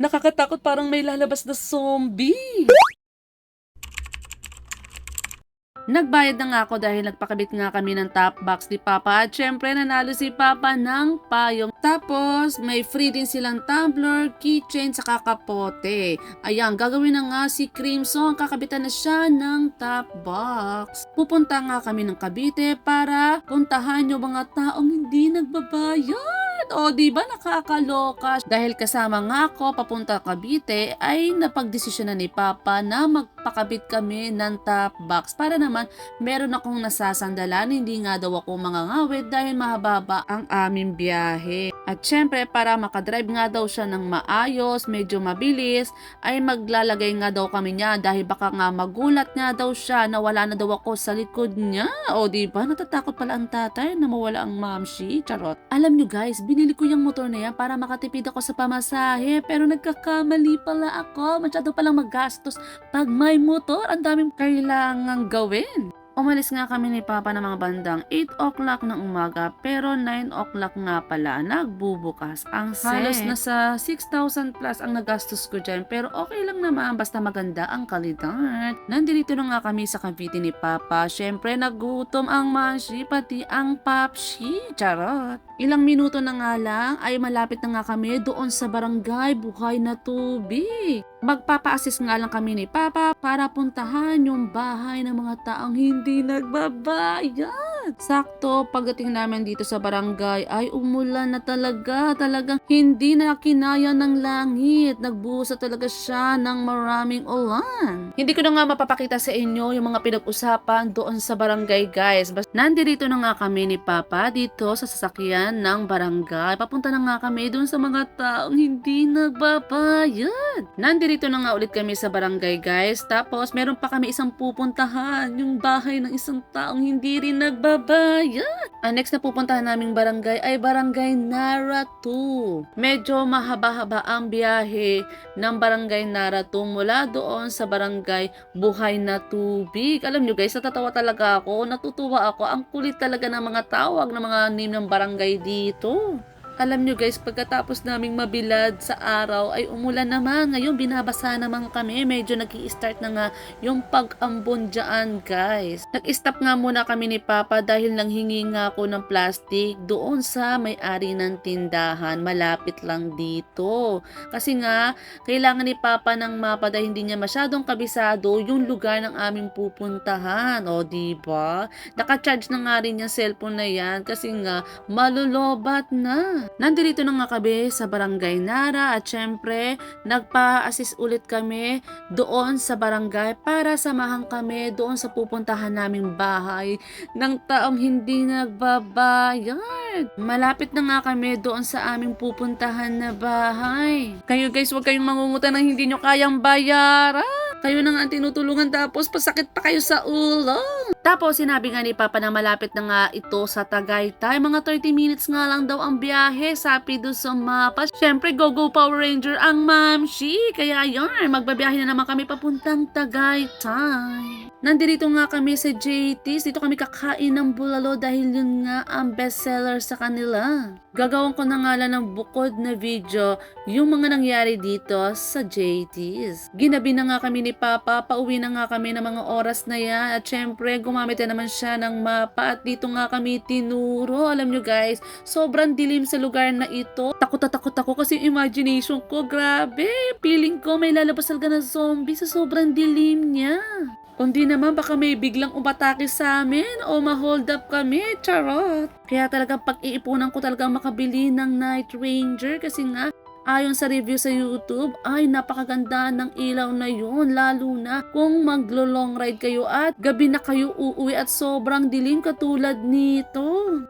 Nakakatakot parang may lalabas na zombie. Nagbayad na nga ako dahil nagpakabit nga kami ng top box ni Papa at syempre nanalo si Papa ng payong. Tapos may free din silang tumbler, keychain, saka kapote. Ayan, gagawin na nga si Crimson, kakabitan na siya ng top box. Pupunta nga kami ng Cavite para puntahan yung mga taong hindi nagbabayad. O, di ba nakakaloka? Dahil kasama nga ako papunta Cavite, ay napagdesisyon na ni Papa na magpakabit kami ng top box para naman meron akong nasasandalan, hindi nga daw ako mangangawit dahil mahaba ang aming biyahe. At syempre, para makadrive nga daw siya ng maayos, medyo mabilis, ay maglalagay nga daw kami niya dahil baka nga magulat nga daw siya na wala na daw ako sa likod niya. O di ba natatakot pala ang tatay na mawala ang mamshi? Charot. Alam nyo guys, binili ko yung motor na yan para makatipid ako sa pamasahe pero nagkakamali pala ako. Masyado palang magastos pag may motor. Ang daming kailangang gawin. Umalis nga kami ni Papa ng mga bandang 8 o'clock ng umaga pero 9 o'clock nga pala nagbubukas ang set. Halos nasa 6,000 plus ang nagastos ko dyan pero okay lang naman basta maganda ang kalidad. Nandito na nga kami sa Cavite ni Papa. Syempre nagutom ang manshi pati ang papshi. Charot. Ilang minuto na nga lang ay malapit na nga kami doon sa barangay Buhay na Tubig. Magpapa-assist nga lang kami ni Papa para puntahan yung bahay ng mga taong hindi nagbabayad. Sakto, pagdating namin dito sa barangay ay umulan na talaga. Talagang hindi na kinaya ng langit. Nagbusa talaga siya ng maraming ulan. Hindi ko na nga mapapakita sa inyo yung mga pinag-usapan doon sa barangay guys. Bas nandito na nga kami ni Papa dito sa sasakyan ng barangay. Papunta na nga kami doon sa mga taong hindi nagbabayad. Nandito na nga ulit kami sa barangay guys. Tapos meron pa kami isang pupuntahan. Yung bahay ng isang taong hindi rin nagbabayad. Ang next na pupuntahan naming barangay ay barangay Nara 2. Medyo mahaba-haba ang biyahe ng barangay Nara 2 mula doon sa barangay Buhay na Tubig. Alam nyo guys, natatawa talaga ako. Natutuwa ako. Ang kulit talaga ng mga tawag ng mga name ng barangay dito. Alam nyo guys, pagkatapos naming mabilad sa araw ay umulan naman. Ngayon binabasa naman kami. Medyo nag start na nga yung pag-ambon dyan guys. Nag-stop nga muna kami ni Papa dahil nanghingi nga ako ng plastic doon sa may-ari ng tindahan. Malapit lang dito. Kasi nga, kailangan ni Papa ng mapa dahil hindi niya masyadong kabisado yung lugar ng aming pupuntahan. O, di ba? Naka-charge na nga rin yung cellphone na yan kasi nga malulobat na. Nandito na nga kami sa barangay Nara at syempre nagpa-assist ulit kami doon sa barangay para samahan kami doon sa pupuntahan naming bahay ng taong hindi nagbabayad. Malapit na nga kami doon sa aming pupuntahan na bahay. Kayo guys, huwag kayong mangungutan ng hindi nyo kayang bayaran. Kayo na nga tinutulungan tapos pasakit pa kayo sa ulo. Tapos sinabi nga ni Papa na malapit na nga ito sa Tagaytay. Mga 30 minutes nga lang daw ang biyahe. Sabi doon sa mapa. Siyempre, go go Power Ranger ang mamshi. Kaya yun, magbabiyahe na naman kami papuntang Tagaytay. Nandito nga kami sa JT's. Dito kami kakain ng bulalo dahil yun nga ang bestseller sa kanila. Gagawin ko na nga lang ng bukod na video yung mga nangyari dito sa JT's. Ginabi na nga kami ni Papa, pauwi na nga kami ng mga oras na yan at syempre gumamit na naman siya ng mapa at dito nga kami tinuro. Alam nyo guys, sobrang dilim sa lugar na ito. Takot na takot ako kasi imagination ko, grabe. Feeling ko may lalabas talaga na zombie sa sobrang dilim niya. Kundi naman baka may biglang umatake sa amin o ma-hold up kami, charot. Kaya talagang pag-iipunan ko talagang makabili ng Night Ranger kasi nga Ayon sa review sa YouTube, ay napakaganda ng ilaw na yun, lalo na kung maglo-long ride kayo at gabi na kayo uuwi at sobrang dilim katulad nito.